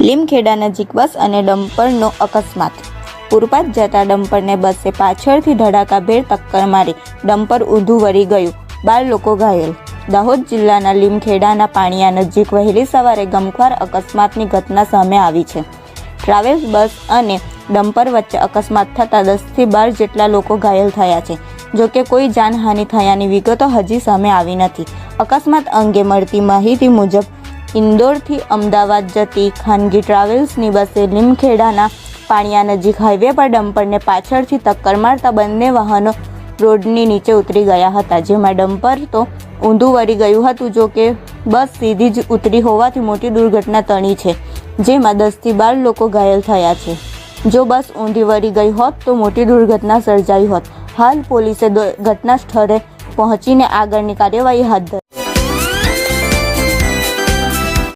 લીમખેડા નજીક બસ અને ડમ્પરનો અકસ્માત. પૂરપાત જતા ડમ્પરને બસે પાછળથી ધડાકાભેર ટક્કર મારી ડમ્પર ઊંધું વળી ગયું. બાર લોકો ઘાયલ. દાહોદ જિલ્લાના લીમખેડાના પાણિયા નજીક વહેલી સવારે ગમખ્વાર અકસ્માતની ઘટના સામે આવી છે. ટ્રાવેલ્સ બસ અને ડમ્પર વચ્ચે અકસ્માત થતાં દસથી બાર જેટલા લોકો ઘાયલ થયા છે. જોકે કોઈ જાનહાનિ થયાની વિગતો હજી સામે આવી નથી. અકસ્માત અંગે મળતી માહિતી મુજબ ઇન્દોરથી અમદાવાદ જતી ખાનગી ટ્રાવેલ્સની બસે લીમખેડાના પાણિયા નજીક હાઈવે પર ડમ્પરને પાછળથી ટક્કર મારતા બંને વાહનો રોડની નીચે ઉતરી ગયા હતા, જેમાં ડમ્પર તો ઊંધું વળી ગયું હતું, જો કે બસ સીધી જ ઉતરી હોવાથી મોટી દુર્ઘટના ટળી છે, જેમાં દસથી બાર લોકો ઘાયલ થયા છે. જો બસ ઊંધી વળી ગઈ હોત તો મોટી દુર્ઘટના સર્જાઈ હોત. હાલ પોલીસે ઘટના સ્થળે પહોંચીને આગળની કાર્યવાહી હાથ ધરી